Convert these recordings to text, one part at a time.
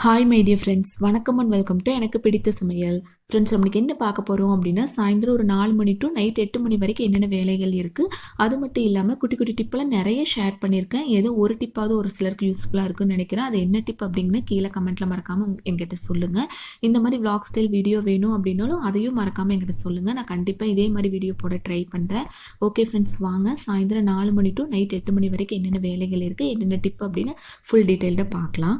Hi my friends வணக்கம் and welcome to எனக்கு பிடித்த சமையல். ஃப்ரெண்ட்ஸ் நம்மளுக்கு என்ன பார்க்க போகிறோம் அப்படின்னா சாயந்தரம் ஒரு நாலு மணி டு நைட் எட்டு மணி வரைக்கும் என்னென்ன வேலைகள் இருக்குது அது மட்டும் இல்லாமல் குட்டி குட்டி டிப்பெல்லாம் நிறைய ஷேர் பண்ணியிருக்கேன். ஏதோ ஒரு டிப்பாவது ஒரு சிலருக்கு யூஸ்ஃபுல்லாக இருக்குன்னு நினைக்கிறேன். அது என்ன டிப் அப்படிங்கன்னு கீழே கமெண்ட்டில் மறக்காமல் எங்கிட்ட சொல்லுங்கள் இந்த மாதிரி விளாக் ஸ்டைல் வீடியோ வேணும் அப்படின்னாலும் அதையும் மறக்காமல் எங்கிட்ட சொல்லுங்கள் நான் கண்டிப்பாக இதே மாதிரி வீடியோ போட ட்ரை பண்ணுறேன் ஓகே ஃப்ரெண்ட்ஸ் வாங்க. சாயந்தரம் நாலு மணி டு நைட் எட்டு மணி வரைக்கும் என்னென்ன வேலைகள் இருக்குது என்னென்ன டிப் அப்படின்னு ஃபுல் டீட்டெயில்டாக பார்க்கலாம்.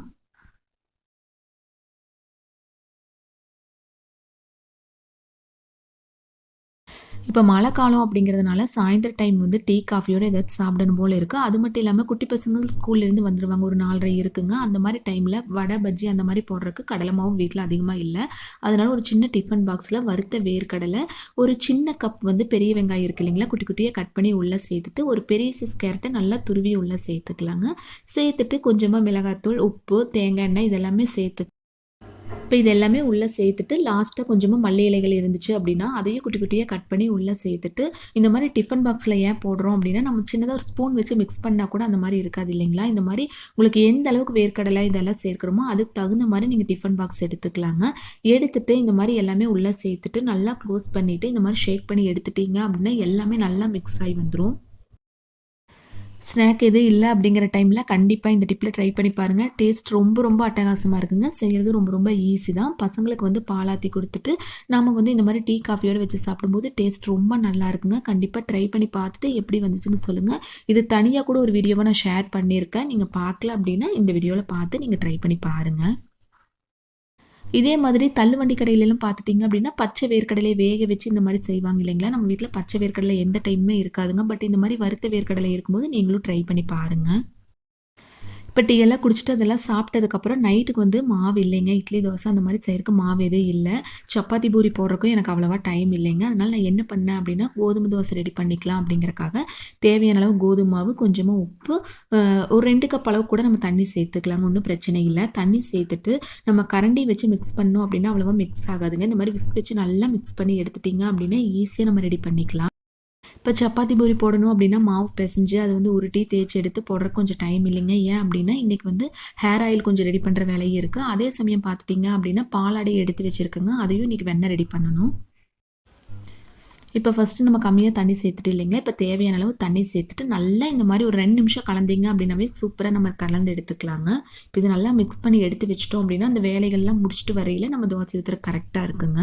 இப்போ மழை காலம் அப்படிங்கிறதுனால சாயந்தர டைம் வந்து டீ காஃபியோட ஏதாச்சும் சாப்பிடணும் போல் இருக்குது அது மட்டும் இல்லாமல் குட்டி பசங்க ஸ்கூல்லேருந்து வந்துடுவாங்க ஒரு நாலரை இருக்குங்க. அந்த மாதிரி டைமில் வடை பஜ்ஜி அந்த மாதிரி போடுறதுக்கு கடலை மாவும் வீட்டில் அதிகமாக இல்லை. அதனால் ஒரு சின்ன டிஃபன் பாக்ஸில் வறுத்த வேர்க்கடலை ஒரு சின்ன கப் வந்து பெரிய வெங்காயம் இருக்கு இல்லைங்களா? குட்டி குட்டியாக கட் பண்ணி உள்ளே சேர்த்துட்டு ஒரு பெரிய சைஸ் கேரட்டை நல்லா துருவி உள்ளே சேர்த்துக்கலாங்க. சேர்த்துட்டு கொஞ்சமாக மிளகாத்தூள் உப்பு தேங்காய் எண்ணெய் இதெல்லாமே சேர்த்து இப்போ இது எல்லாமே உள்ளே சேர்த்துட்டு லாஸ்ட்டாக கொஞ்சமாக மல்லி இலைகள் இருந்துச்சு அப்படின்னா அதையும் குட்டி குட்டியாக கட் பண்ணி உள்ளே சேர்த்துட்டு இந்த மாதிரி டிஃபன் பாக்ஸில் ஏன் போடுறோம் அப்படின்னா நம்ம சின்னதாக ஒரு ஸ்பூன் வச்சு மிக்ஸ் பண்ணால் கூட அந்த மாதிரி இருக்காது இல்லைங்களா? இந்த மாதிரி உங்களுக்கு எந்த அளவுக்கு வேர்க்கடலை இதெல்லாம் சேர்க்குறோமோ அதுக்கு தகுந்த மாதிரி நீங்கள் டிஃபன் பாக்ஸ் எடுத்துக்கலாங்க. எடுத்துகிட்டு இந்த மாதிரி எல்லாமே உள்ளே சேர்த்துட்டு நல்லா க்ளோஸ் பண்ணிவிட்டு இந்த மாதிரி ஷேக் பண்ணி எடுத்துட்டீங்க அப்படின்னா எல்லாமே நல்லா மிக்ஸ் ஆகி வந்துடும் ஸ்நாக் எதுவும் இல்லை அப்படிங்கிற டைமில் கண்டிப்பாக இந்த டிப்பில் ட்ரை பண்ணி பாருங்கள் டேஸ்ட் ரொம்ப ரொம்ப அட்டகாசமாக இருக்குங்க. செய்கிறது ரொம்ப ரொம்ப ஈஸி தான். பசங்களுக்கு வந்து பாலாத்தி கொடுத்துட்டு நாம் வந்து இந்த மாதிரி டீ காஃபியோடு வச்சு சாப்பிடும்போது டேஸ்ட் ரொம்ப நல்லா இருக்குங்க. கண்டிப்பாக ட்ரை பண்ணி பார்த்துட்டு எப்படி வந்துச்சுன்னு சொல்லுங்கள் இது தனியாக கூட ஒரு வீடியோவை நான் ஷேர் பண்ணியிருக்கேன். நீங்கள் பார்க்கல அப்படின்னா இந்த வீடியோவில் பார்த்து நீங்கள் ட்ரை பண்ணி பாருங்கள் இதே மாதிரி தள்ளுவண்டி கடையிலலாம் பார்த்துட்டிங்க அப்படின்னா பச்சை வேர்க்கடலை வேக வச்சு இந்த மாதிரி செய்வாங்க இல்லைங்களா? நம்ம வீட்டில் பச்சை வேர்க்கடலை எந்த டைமுமே இருக்காதுங்க. பட் இந்த மாதிரி வறுத்த வேர்க்கடலை இருக்கும்போது நீங்களும் ட்ரை பண்ணி பாருங்கள் இப்போ டீ எல்லாம் குடிச்சிட்டு அதெல்லாம் சாப்பிட்டதுக்கப்புறம் நைட்டுக்கு வந்து மாவு இல்லைங்க. இட்லி தோசை அந்த மாதிரி செய்யறதுக்கு மாவு எதுவும் இல்லை. சப்பாத்தி பூரி போடுறக்கும் எனக்கு அவ்வளோவா டைம் இல்லைங்க. அதனால் நான் என்ன பண்ணேன் அப்படின்னா கோதுமை தோசை ரெடி பண்ணிக்கலாம் அப்படிங்கிறக்காக தேவையான அளவு கோதுமை மாவு கொஞ்சமாக உப்பு ஒரு ரெண்டு கப் அளவு கூட நம்ம தண்ணி சேர்த்துக்கலாங்க. ஒன்றும் பிரச்சனை இல்லை. தண்ணி சேர்த்துட்டு நம்ம கரண்டி வச்சு மிக்ஸ் பண்ணோம் அப்படின்னா அவ்வளோவா மிக்ஸ் ஆகாதுங்க. இந்த மாதிரி விஸ்க் வச்சு நல்லா மிக்ஸ் பண்ணி எடுத்துட்டிங்க அப்படின்னா ஈஸியாக நம்ம ரெடி பண்ணிக்கலாம். இப்போ சப்பாத்தி பூரி போடணும் அப்படின்னா மாவு பிசைஞ்சு அதை வந்து உருட்டி தேய்ச்சி எடுத்து போடுறதுக்கு கொஞ்சம் டைம் இல்லைங்க. ஏன் அப்படின்னா இன்றைக்கி வந்து ஹேர் ஆயில் கொஞ்சம் ரெடி பண்ணுற வேலையும் இருக்குது அதே சமயம் பார்த்துட்டிங்க அப்படின்னா பாலாடையை எடுத்து வச்சுருக்குங்க. அதையும் இன்றைக்கி வெண்ணெய் ரெடி பண்ணணும். இப்போ ஃபஸ்ட்டு நம்ம கம்மியாக தண்ணி சேர்த்துட்டு இல்லைங்களா? இப்போ தேவையான அளவு தண்ணி சேர்த்துட்டு நல்லா இந்த மாதிரி ஒரு ரெண்டு நிமிஷம் கலந்தீங்க அப்படின்னாவே சூப்பராக நம்ம கலந்து எடுத்துக்கலாங்க. இப்போ இது நல்லா மிக்ஸ் பண்ணி எடுத்து வச்சிட்டோம் அப்படின்னா அந்த வேலைகள்லாம் முடிச்சுட்டு வரையில் நம்ம தோசை ஊற்றுற கரெக்டாக இருக்குங்க.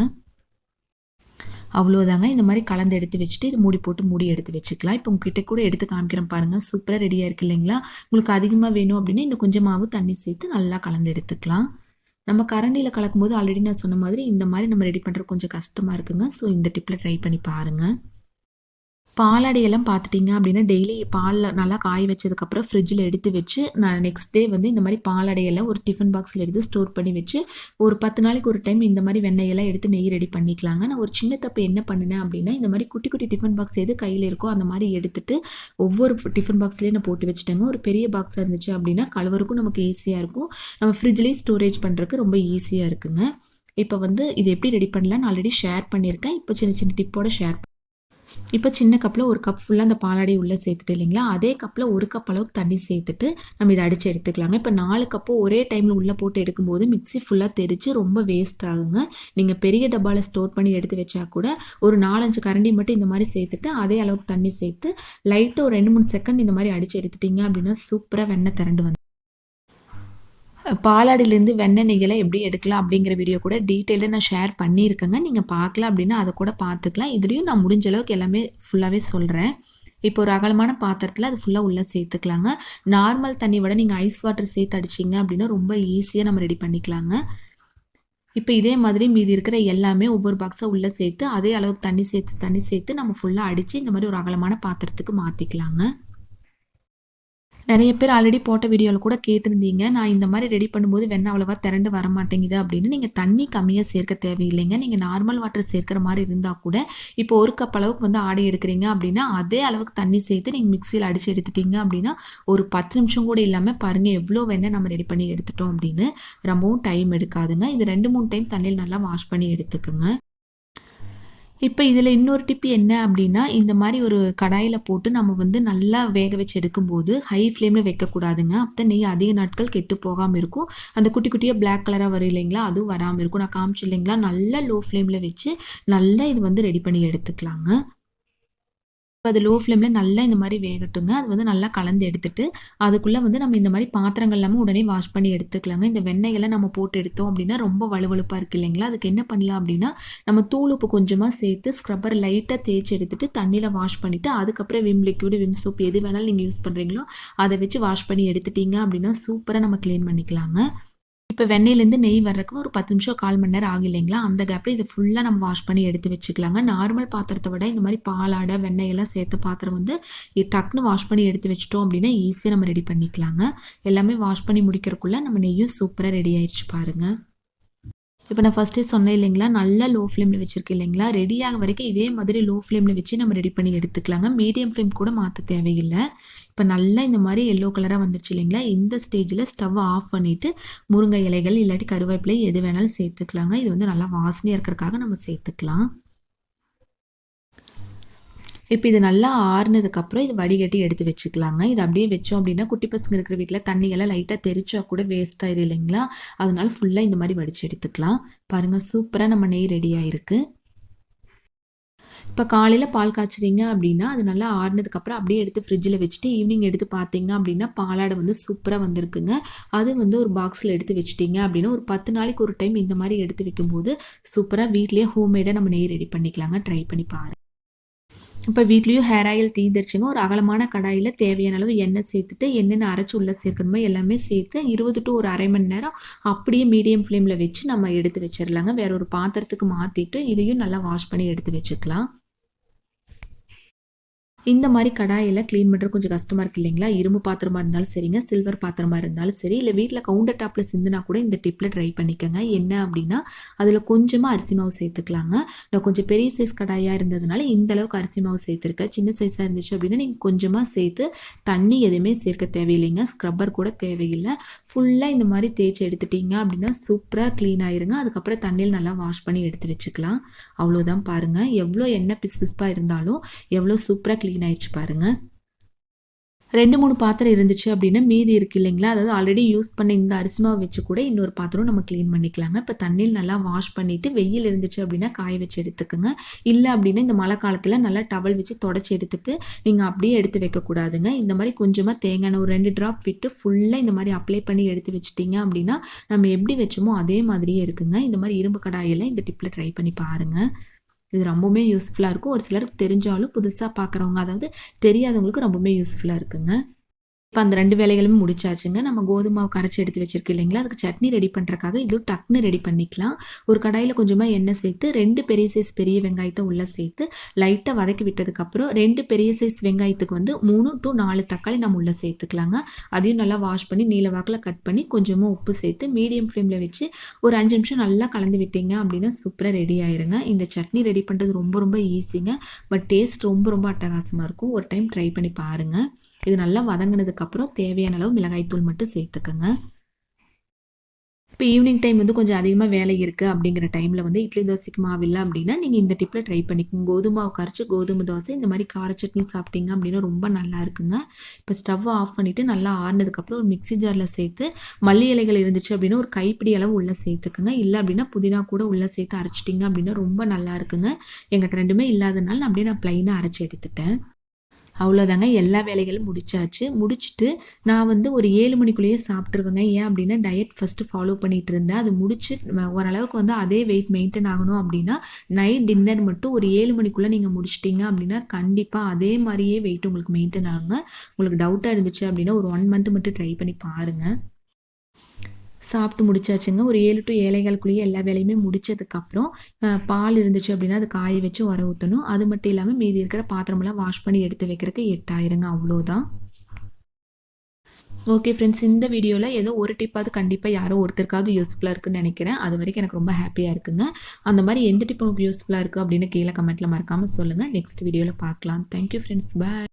அவ்வளோதாங்க இந்த மாதிரி கலந்து எடுத்து வச்சுட்டு இது மூடி போட்டு மூடி எடுத்து வச்சுக்கலாம். இப்போ உங்ககிட்ட கூட எடுத்து காமிக்கிறேன் பாருங்கள் சூப்பராக ரெடியாக இருக்கு இல்லைங்களா? உங்களுக்கு அதிகமாக வேணும் அப்படின்னா இன்னும் கொஞ்சம் மாவு தண்ணி சேர்த்து நல்லா கலந்து எடுத்துக்கலாம். நம்ம கரண்டியில் கலக்கும்போது ஆல்ரெடி நான் சொன்ன மாதிரி இந்த மாதிரி நம்ம ரெடி பண்ணுறது கொஞ்சம் கஷ்டமாக இருக்குங்க. ஸோ இந்த டிப்பில் ட்ரை பண்ணி பாருங்கள் பாலாடையெல்லாம் பார்த்துட்டிங்க அப்படின்னா டெய்லி பாலில் நல்லா காய வச்சதுக்கப்புறம் ஃப்ரிட்ஜில் எடுத்து வச்சு நான் நெக்ஸ்ட் டே வந்து இந்த மாதிரி பாலாடையெல்லாம் ஒரு டிஃபன் பாக்ஸில் எடுத்து ஸ்டோர் பண்ணி வச்சு ஒரு பத்து நாளைக்கு ஒரு டைம் இந்த மாதிரி வெண்ணெயெல்லாம் எடுத்து நெய் ரெடி பண்ணிக்கலாங்க. நான் ஒரு சின்ன தப்பு என்ன பண்ணினேன் அப்படின்னா இந்த மாதிரி குட்டி குட்டி டிஃபன் பாக்ஸ் எது கையில் இருக்கோ அந்த மாதிரி எடுத்துட்டு ஒவ்வொரு டிஃபன் பாக்ஸ்லேயும் நான் போட்டு வச்சுட்டேங்க. ஒரு பெரிய பாக்ஸாக இருந்துச்சு அப்படின்னா கலவருக்கும் நமக்கு ஈஸியாக இருக்கும். நம்ம ஃப்ரிட்ஜ்லேயே ஸ்டோரேஜ் பண்ணுறதுக்கு ரொம்ப ஈஸியாக இருக்குங்க. இப்போ வந்து இது எப்படி ரெடி பண்ணலாம்னு ஆல்ரெடி ஷேர் பண்ணியிருக்கேன். இப்போ சின்ன சின்ன டிப்போட ஷேர் இப்போ சின்ன கப்பில் ஒரு கப் ஃபுல்லாக அந்த பாலாடை உள்ளே சேர்த்துட்டு இல்லைங்களா? அதே கப்பில் ஒரு கப் அளவுக்கு தண்ணி சேர்த்துட்டு நம்ம இதை அடித்து எடுத்துக்கலாங்க. இப்போ நாலு கப்பு ஒரே டைமில் உள்ளே போட்டு எடுக்கும்போது மிக்ஸி ஃபுல்லாக தெரித்து ரொம்ப வேஸ்ட் ஆகுங்க. நீங்கள் பெரிய டப்பாவில் ஸ்டோர் பண்ணி எடுத்து வச்சா கூட ஒரு நாலஞ்சு கரண்டி மட்டும் இந்த மாதிரி சேர்த்துட்டு அதே அளவுக்கு தண்ணி சேர்த்து லைட்டாக ஒரு ரெண்டு மூணு செகண்ட் இந்த மாதிரி அடித்து எடுத்துட்டீங்க அப்படின்னா சூப்பராக வெண்ணெய் திரண்டு வந்து பாலாடிலேருந்து வெண்ணெய் நெய்யெல்லாம் எப்படி எடுக்கலாம் அப்படிங்கிற வீடியோ கூட டீட்டெயிலாக நான் ஷேர் பண்ணியிருக்கேங்க. நீங்கள் பார்க்கல அப்படின்னா அதை கூட பார்த்துக்கலாம். இதுலேயும் நான் முடிஞ்ச அளவுக்கு எல்லாமே ஃபுல்லாகவே சொல்கிறேன் இப்போ ஒரு அகலமான பாத்திரத்தில் அது ஃபுல்லாக உள்ளே சேர்த்துக்கலாங்க. நார்மல் தண்ணி விட நீங்கள் ஐஸ் வாட்டர் சேர்த்து அடிச்சிங்க அப்படின்னா ரொம்ப ஈஸியாக நம்ம ரெடி பண்ணிக்கலாங்க. இப்போ இதே மாதிரி மீதி இருக்கிற எல்லாமே ஒவ்வொரு பாக்ஸாக உள்ளே சேர்த்து அதே அளவுக்கு தண்ணி சேர்த்து தண்ணி சேர்த்து நம்ம ஃபுல்லாக அடித்து இந்த மாதிரி ஒரு அகலமான பாத்திரத்துக்கு மாற்றிக்கலாங்க நிறைய பேர் ஆல்ரெடி போட்ட வீடியோவில் கூட கேட்டிருந்தீங்க. நான் இந்த மாதிரி ரெடி பண்ணும்போது வெண்ணெய் அவ்வளோவா திரண்டு வர மாட்டேங்குது அப்படின்னு. நீங்கள் தண்ணி கம்மியாக சேர்க்க தேவையில்லைங்க. நீங்கள் நார்மல் வாட்டர் சேர்க்குற மாதிரி இருந்தால் கூட இப்போ ஒரு கப் அளவுக்கு வந்து ஆடை எடுக்கிறீங்க அப்படின்னா அதே அளவுக்கு தண்ணி சேர்த்து நீங்கள் மிக்சியில் அடித்து எடுத்துட்டீங்க அப்படின்னா ஒரு பத்து நிமிஷம் கூட இல்லாமல் பாருங்கள் எவ்வளோ வெண்ணெய் நம்ம ரெடி பண்ணி எடுத்துட்டோம் அப்படின்னு. ரொம்பவும் டைம் எடுக்காதுங்க. இது ரெண்டு மூணு டைம் தண்ணியில் நல்லா வாஷ் பண்ணி எடுத்துக்கோங்க. இப்போ இதில் இன்னொரு டிப் என்ன அப்படின்னா இந்த மாதிரி ஒரு கடாயில் போட்டு நம்ம வந்து நல்லா வேக வச்சு எடுக்கும்போது ஹை ஃப்ளேமில் வைக்கக்கூடாதுங்க அப்போ நெய் அதிக நாட்கள் கெட்டு போகாமல் இருக்கும். அந்த குட்டி குட்டியாக பிளாக் கலராக வரும் இல்லைங்களா? அதுவும் வராமல் இருக்கும். நான் காமிச்சு இல்லைங்களா? நல்லா லோ ஃப்ளேமில் வச்சு நல்லா இது வந்து ரெடி பண்ணி எடுத்துக்கலாங்க. இப்போ அது லோ ஃப்ளேமில் நல்லா இந்த மாதிரி வேகட்டுங்க. அது வந்து நல்லா கலந்து எடுத்துட்டு அதுக்குள்ளே வந்து நம்ம இந்த மாதிரி பாத்திரங்கள் எல்லாமே உடனே வாஷ் பண்ணி எடுத்துக்கலாங்க. இந்த வெண்ணெயெல்லாம் நம்ம போட்டு எடுத்தோம் அப்படின்னா ரொம்ப வலுவழுப்பாக இருக்குது இல்லைங்களா? அதுக்கு என்ன பண்ணலாம் அப்படின்னா நம்ம தூள் உப்பு கொஞ்சமாக சேர்த்து ஸ்க்ரப்பர் லைட்டாக தேய்ச்சி எடுத்துட்டு தண்ணியில் வாஷ் பண்ணிவிட்டு அதுக்கப்புறம் விம் லிக்விடு விம் சோப் எது வேணாலும் நீங்கள் யூஸ் பண்ணுறீங்களோ அதை வச்சு வாஷ் பண்ணி எடுத்துட்டீங்க அப்படின்னா சூப்பராக நம்ம க்ளீன் பண்ணிக்கலாங்க. இப்போ வெண்ணெயிலேருந்து நெய் வர்றதுக்கு ஒரு பத்து நிமிஷம் கால் மணி நேரம் ஆகும் இல்லைங்களா? அந்த கேப்பில் இதை ஃபுல்லாக நம்ம வாஷ் பண்ணி எடுத்து வச்சுக்கலாங்க. நார்மல் பாத்திரத்தை விட இந்த மாதிரி பாலாடை வெண்ணெயெல்லாம் சேர்த்த பாத்திரம் வந்து டக்குன்னு வாஷ் பண்ணி எடுத்து வச்சிட்டோம் அப்படின்னா ஈஸியாக நம்ம ரெடி பண்ணிக்கலாங்க. எல்லாமே வாஷ் பண்ணி முடிக்கிறக்குள்ளே நம்ம நெய்யும் சூப்பராக ரெடி ஆயிடுச்சு பாருங்கள் இப்போ நான் ஃபஸ்ட்டே சொன்னேன் இல்லைங்களா? நல்லா லோ ஃப்ளேமில் வச்சுருக்கேன் இல்லைங்களா? ரெடி ஆக வரைக்கும் இதே மாதிரி லோ ஃப்ளேமில் வச்சு நம்ம ரெடி பண்ணி எடுத்துக்கலாங்க. மீடியம் ஃப்ளேம் கூட மாற்ற தேவையில்லை. இப்போ நல்லா இந்த மாதிரி எல்லோ கலராக வந்துருச்சு இல்லைங்களா? இந்த ஸ்டேஜில் ஸ்டவ் ஆஃப் பண்ணிவிட்டு முருங்கை இலைகள் இல்லாட்டி கருவேப்பிலை எது வேணாலும் சேர்த்துக்கலாங்க. இது வந்து நல்லா வாசனையாக இருக்கிறதுக்காக நம்ம சேர்த்துக்கலாம். இப்போ இது நல்லா ஆறுனதுக்கப்புறம் இது வடிகட்டி எடுத்து வச்சுக்கலாங்க. இது அப்படியே வச்சோம் அப்படின்னா குட்டி பசங்க இருக்கிற வீட்டில் தண்ணியெல்லாம் லைட்டாக தெரிச்சா கூட வேஸ்ட் ஆயிடும் இல்லைங்களா? அதனால ஃபுல்லாக இந்த மாதிரி வடித்து எடுத்துக்கலாம். பாருங்கள் சூப்பராக நம்ம நெய் ரெடி ஆயிருக்கு. இப்போ காலையில் பால் காய்ச்சிறீங்க அப்படின்னா அது நல்லா ஆறுனதுக்கப்புறம் அப்படியே எடுத்து ஃப்ரிட்ஜில் வச்சுட்டு ஈவினிங் எடுத்து பார்த்தீங்க அப்படின்னா பாலாடை வந்து சூப்பராக வந்திருக்குங்க. அது வந்து ஒரு பாக்ஸில் எடுத்து வச்சுட்டீங்க அப்படின்னா ஒரு பத்து நாளைக்கு ஒரு டைம் இந்த மாதிரி எடுத்து வைக்கும்போது சூப்பராக வீட்லேயே ஹோம்மேடாக நம்ம நெய் ரெடி பண்ணிக்கலாங்க. ட்ரை பண்ணி பாருங்கள் இப்போ வீட்லேயும் ஹேர் ஆயில் தீந்துருச்சுங்க ஒரு அகலமான கடாயில் தேவையான அளவு எண்ணெய் சேர்த்துட்டு என்னென்ன அரைச்சி உள்ளே சேர்க்கணுமோ எல்லாமே சேர்த்து இருபது டு ஒரு அரை மணி நேரம் அப்படியே மீடியம் ஃப்ளேமில் வச்சு நம்ம எடுத்து வச்சிடலாங்க வேற ஒரு பாத்திரத்துக்கு மாற்றிட்டு இதையும் நல்லா வாஷ் பண்ணி எடுத்து வச்சுக்கலாம். இந்த மாதிரி கடாயில் க்ளீன் பண்ணுறது கொஞ்சம் கஷ்டமாக இருக்குது இல்லைங்களா? இரும்பு பாத்திரமாக இருந்தாலும் சரிங்க சில்வர் பாத்திரமாக இருந்தாலும் சரி. இல்லை வீட்டில் கவுண்டர் டாப்பில் சிந்துனா கூட இந்த டிப்பில் ட்ரை பண்ணிக்கோங்க. என்ன அப்படின்னா அதில் கொஞ்சமாக அரிசி மாவு சேர்த்துக்கலாங்க. நான் கொஞ்சம் பெரிய சைஸ் கடாயாக இருந்ததுனால இந்த அளவுக்கு அரிசி மாவு சேர்த்துருக்கேன். சின்ன சைஸாக இருந்துச்சு அப்படின்னா நீங்கள் கொஞ்சமாக சேர்த்து தண்ணி எதுவுமே சேர்க்க தேவையில்லைங்க. ஸ்க்ரப்பர் கூட தேவையில்லை. ஃபுல்லாக இந்த மாதிரி தேய்ச்சி எடுத்துட்டீங்க அப்படின்னா சூப்பராக க்ளீன் ஆயிருங்க. அதுக்கப்புறம் தண்ணியில் நல்லா வாஷ் பண்ணி எடுத்து வச்சுக்கலாம். அவ்வளோதான் பாருங்கள் எவ்வளோ எண்ணெய் பிசு பிசுப்பாக இருந்தாலும் எவ்வளோ சூப்பராக க்ளீன் க்ளீன் ஆயிடுச்சு பாருங்கள் ரெண்டு மூணு பாத்திரம் இருந்துச்சு அப்படின்னா மீதி இருக்கு இல்லைங்களா? அதாவது ஆல்ரெடி யூஸ் பண்ண இந்த அரிசி மாவு வச்சு கூட இன்னொரு பாத்திரம் நம்ம க்ளீன் பண்ணிக்கலாங்க. இப்போ தண்ணியில் நல்லா வாஷ் பண்ணிவிட்டு வெயில் இருந்துச்சு அப்படின்னா காய வச்சு எடுத்துக்கோங்க. இல்லை அப்படின்னா இந்த மழை காலத்தில் நல்லா டவல் வச்சு தொடச்சி எடுத்துட்டு நீங்கள் அப்படியே எடுத்து வைக்கக்கூடாதுங்க. இந்த மாதிரி கொஞ்சமாக தேங்காய் ஒரு ரெண்டு ட்ராப் விட்டு ஃபுல்லாக இந்த மாதிரி அப்ளை பண்ணி எடுத்து வச்சிட்டிங்க அப்படின்னா நம்ம எப்படி வச்சோமோ அதே மாதிரியே இருக்குங்க. இந்த மாதிரி இரும்பு கடாயில் இந்த டிப்பில் ட்ரை பண்ணி பாருங்கள் இது ரொம்பவுமே யூஸ்ஃபுல்லாக இருக்கும். ஒரு சிலருக்கு தெரிஞ்சாலும் புதுசாக பார்க்குறவங்க அதாவது தெரியாதவங்களுக்கு ரொம்பவுமே யூஸ்ஃபுல்லாக இருக்குங்க. இப்போ அந்த ரெண்டு வேலைகளுமே முடிச்சாச்சுங்க. நம்ம கோதுமை கரைச்சி எடுத்து வச்சிருக்கோம் இல்லைங்களா? அதுக்கு சட்னி ரெடி பண்ணுறக்காக இதுவும் டக்குன்னு ரெடி பண்ணிக்கலாம். ஒரு கடாயில் கொஞ்சமாக எண்ணெய் சேர்த்து ரெண்டு பெரிய சைஸ் பெரிய வெங்காயத்தை உள்ளே சேர்த்து லைட்டாக வதக்கி விட்டதுக்கப்புறம் ரெண்டு பெரிய சைஸ் வெங்காயத்துக்கு வந்து மூணு டு நாலு தக்காளி நம்ம உள்ளே சேர்த்துக்கலாங்க. அதையும் நல்லா வாஷ் பண்ணி நீல வாக்கில் கட் பண்ணி கொஞ்சமாக உப்பு சேர்த்து மீடியம் ஃப்ளேமில் வச்சு ஒரு அஞ்சு நிமிஷம் நல்லா கலந்து விட்டீங்க அப்படின்னா சூப்பராக ரெடி ஆயிருங்க. இந்த சட்னி ரெடி பண்ணுறது ரொம்ப ரொம்ப ஈஸிங்க பட் டேஸ்ட் ரொம்ப ரொம்ப அட்டகாசமாக இருக்கும். ஒரு டைம் ட்ரை பண்ணி பாருங்கள் இது நல்லா வதங்கினதுக்கப்புறம் தேவையான அளவு மிளகாய்த்தூள் மட்டும் சேர்த்துக்கோங்க. இப்போ ஈவினிங் டைம் வந்து கொஞ்சம் அதிகமாக வேலை இருக்குது அப்படிங்கிற டைமில் வந்து இட்லி தோசைக்கு மாவு இல்லை அப்படின்னா நீங்கள் இந்த டிப்பில் ட்ரை பண்ணிக்கோங்க. கோதுமை கரைச்சி கோதுமை தோசை இந்த மாதிரி கார சட்னி சாப்பிட்டீங்க அப்படின்னா ரொம்ப நல்லா இருக்குங்க. இப்போ ஸ்டவ் ஆஃப் பண்ணிவிட்டு நல்லா ஆறுனதுக்கப்புறம் ஒரு மிக்சி ஜாரில் சேர்த்து மல்லி இலைகள் இருந்துச்சு அப்படின்னா ஒரு கைப்பிடி அளவு உள்ளே சேர்த்துக்குங்க. இல்லை அப்படின்னா புதினா கூட உள்ளே சேர்த்து அரைச்சிட்டிங்க அப்படின்னா ரொம்ப நல்லா இருக்குங்க. எங்கிட்ட ரெண்டுமே இல்லாதனால அப்படியே நான் ப்ளைனாக அரைச்சி எடுத்துட்டேன். அவ்வளோதாங்க எல்லா வேலைகளும் முடிச்சாச்சு. முடிச்சுட்டு நான் வந்து ஒரு ஏழு மணிக்குள்ளேயே சாப்பிட்ருவேங்க ஏன் அப்படின்னா டயட் ஃபஸ்ட்டு ஃபாலோ பண்ணிகிட்டு இருந்தேன் அது முடிச்சு ஓரளவுக்கு வந்து அதே வெயிட் மெயின்டைன் ஆகணும் அப்படின்னா நைட் டின்னர் மட்டும் ஒரு ஏழு மணிக்குள்ளே நீங்கள் முடிச்சிட்டிங்க அப்படின்னா கண்டிப்பாக அதே மாதிரியே வெயிட் உங்களுக்கு மெயின்டைன் ஆகுங்க. உங்களுக்கு டவுட்டாக இருந்துச்சு அப்படின்னா ஒரு ஒன் மந்த் மட்டும் ட்ரை பண்ணி பாருங்கள் சாப்பிட்டு முடிச்சாச்சுங்க. ஒரு ஏழு டு ஏழைகளுக்குள்ளேயே எல்லா வேலையுமே முடித்ததுக்கப்புறம் பால் இருந்துச்சு அப்படின்னா அது காய வச்சு உர ஊற்றணும் அது மட்டும் இல்லாமல் மீதி இருக்கிற பாத்திரமெல்லாம் வாஷ் பண்ணி எடுத்து வைக்கிறதுக்கு எட்டாயிருங்க. அவ்வளோதான். ஓகே ஃப்ரெண்ட்ஸ் இந்த வீடியோவில் ஏதோ ஒரு டிப்பாவது கண்டிப்பாக யாரோ ஒருத்தருக்காவது யூஸ்ஃபுல்லாக இருக்குன்னு நினைக்கிறேன். அது வரைக்கும் எனக்கு ரொம்ப ஹாப்பியாக இருக்குங்க. அந்த மாதிரி எந்த டிப் உங்களுக்கு யூஸ்ஃபுல்லாக இருக்குது அப்படின்னு கீழே கமெண்ட்டில் மறக்காமல் சொல்லுங்கள் நெக்ஸ்ட் வீடியோவில் பார்க்கலாம். Thank you friends bye